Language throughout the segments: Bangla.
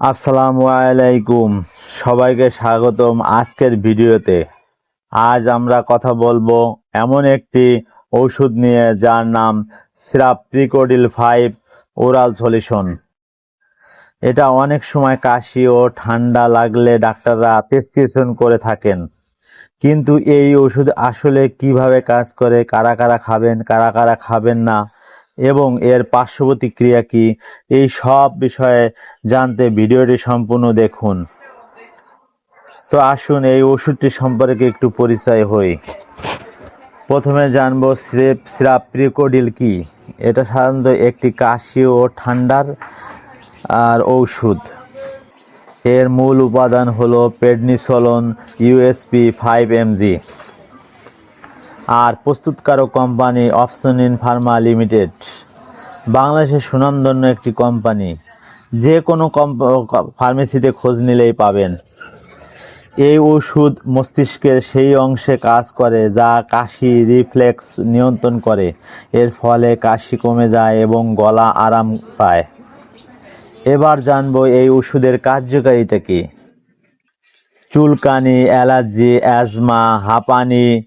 আসসালামু আলাইকুম। সবাইকে স্বাগতম আজকের ভিডিওতে। আজ আমরা কথা বলব এমন একটি ওষুধ নিয়ে যার নাম syrup Precodil five oral solution. এটা অনেক সময় কাশি ও ঠান্ডা লাগলে ডাক্তাররা প্রেসক্রিপশন করে থাকেন। কিন্তু এই ওষুধ আসলে কীভাবে কাজ করে, কারা কারা খাবেন, কারা কারা খাবেন না এবং এর পার্শ্ববর্তী ক্রিয়া কি? এই সব বিষয়ে জানতে ভিডিওটি সম্পূর্ণ দেখুন। তো আসুন এই ওষুধটি সম্পর্কে একটু পরিচয় হই। প্রথমে জানব স্রেপ সিরাপ প্রিকোডিল কি? এটা সাধারণত একটি কাশি ও ঠান্ডার, আর ঔষধ। এর মূল উপাদান হলো পেডনিসলন, ইউএসপি ফাইভ এমজি। আর প্রস্তুতকারক company Opsonin Pharma limited. বাংলাদেশের সুনামধন্য একটি কোম্পানি। যে কোনো ফার্মেসিতে খোঁজ নিলেই পাবেন। এই ওষুধ মস্তিষ্কের সেই অংশে কাজ করে যা কাশি রিফ্লেক্স নিয়ন্ত্রণ করে। এর ফলে কাশি কমে যায় এবং গলা আরাম পায়। এবার জানব এই ওষুধের কার্যকারিতা কি? চুলকানি, অ্যালার্জি, অ্যাজমা, হাঁপানি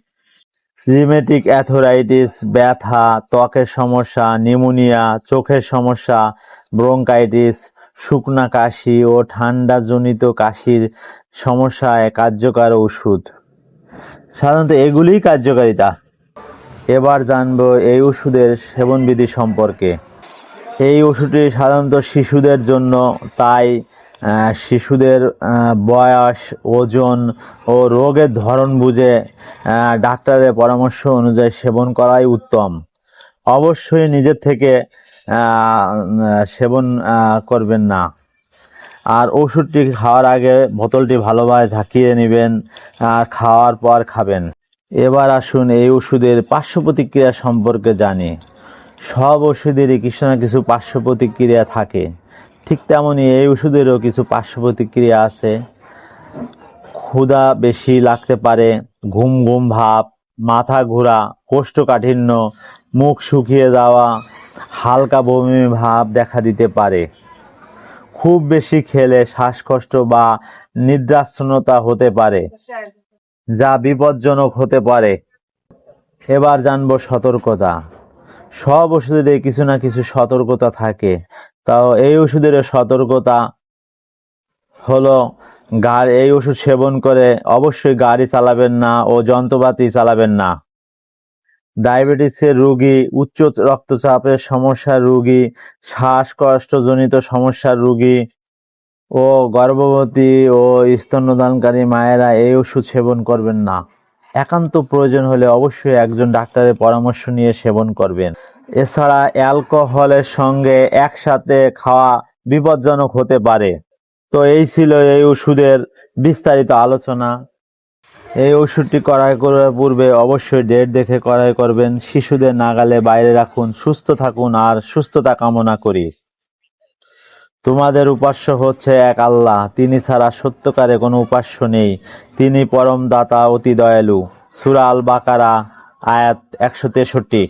রিমেটিক অ্যাথোরাইটিস ব্যথা, ত্বকের সমস্যা নিউমোনিয়া চোখের সমস্যা ব্রঙ্কাইটিস শুকনা কাশি ও ঠান্ডাজনিত কাশির সমস্যায় কার্যকর ওষুধ। সাধারণত এগুলিই কার্যকারিতা। এবার জানব এই ওষুধের সেবনবিধি সম্পর্কে। এই ওষুধটি সাধারণত শিশুদের জন্য, তাই শিশুদের বয়স, ওজন ও রোগের ধরন বুঝে ডাক্তারের পরামর্শ অনুযায়ী সেবন করাই উত্তম। অবশ্যই নিজের থেকে সেবন করবেন না। আর ওষুধটি খাওয়ার আগে বোতলটি ভালোভাবে ঝাঁকিয়ে নেবেন, আর খাওয়ার পর খাবেন। এবার আসুন এই ওষুধের পার্শ্ব প্রতিক্রিয়া সম্পর্কে জানি। সব ওষুধেরই কিছু না কিছু পার্শ্ব প্রতিক্রিয়া থাকে। ঠিক তেমনই এই ওষুধেরও কিছু পার্শ্ব প্রতিক্রিয়া আছে। ক্ষুধা বেশি লাগতে পারে, ঘুম ঘুম ভাব, মাথা ঘোরা, কোষ্ঠকাঠিন্য, মুখ শুকিয়ে যাওয়া, হালকা বমি ভাব দেখা দিতে পারে। খুব বেশি খেলে শ্বাসকষ্ট বা নিদ্রাচ্ছন্নতা হতে পারে, যা বিপজ্জনক হতে পারে। এবার জানব সতর্কতা। সব ওষুধের কিছু না কিছু সতর্কতা থাকে। তাও এই ওষুধের সতর্কতা হলো, গাড়ি এই ওষুধ সেবন করে অবশ্যই গাড়ি চালাবেন না ও যন্ত্রপাতি চালাবেন না। ডায়াবেটিসের রোগী, উচ্চ রক্তচাপের সমস্যার রোগী, শ্বাসকষ্টজনিত সমস্যার রোগী ও গর্ভবতী ও স্তন্যদানকারী মায়েরা এই ওষুধ সেবন করবেন না। একান্ত প্রয়োজন হলে অবশ্যই একজন ডাক্তারের পরামর্শ নিয়ে সেবন করবেন। এছাড়া অ্যালকোহলের সঙ্গে একসাথে খাওয়া বিপজ্জনক হতে পারে। তো এই ছিল এই ওষুধের বিস্তারিত আলোচনা। এই ওষুধটি ক্রয় করার পূর্বে অবশ্যই ডেট দেখে ক্রয় করবেন। শিশুদের নাগালে বাইরে রাখুন, সুস্থ থাকুন আর সুস্থতা কামনা করি। তোমাদের উপাস্য হচ্ছে এক আল্লাহ, তিনি ছাড়া সত্যকারে কোনো উপাস্য নেই। তিনি পরম দাতা অতি দয়ালু। সুরা আল বাকারা আয়াত একশো তেষট্টি।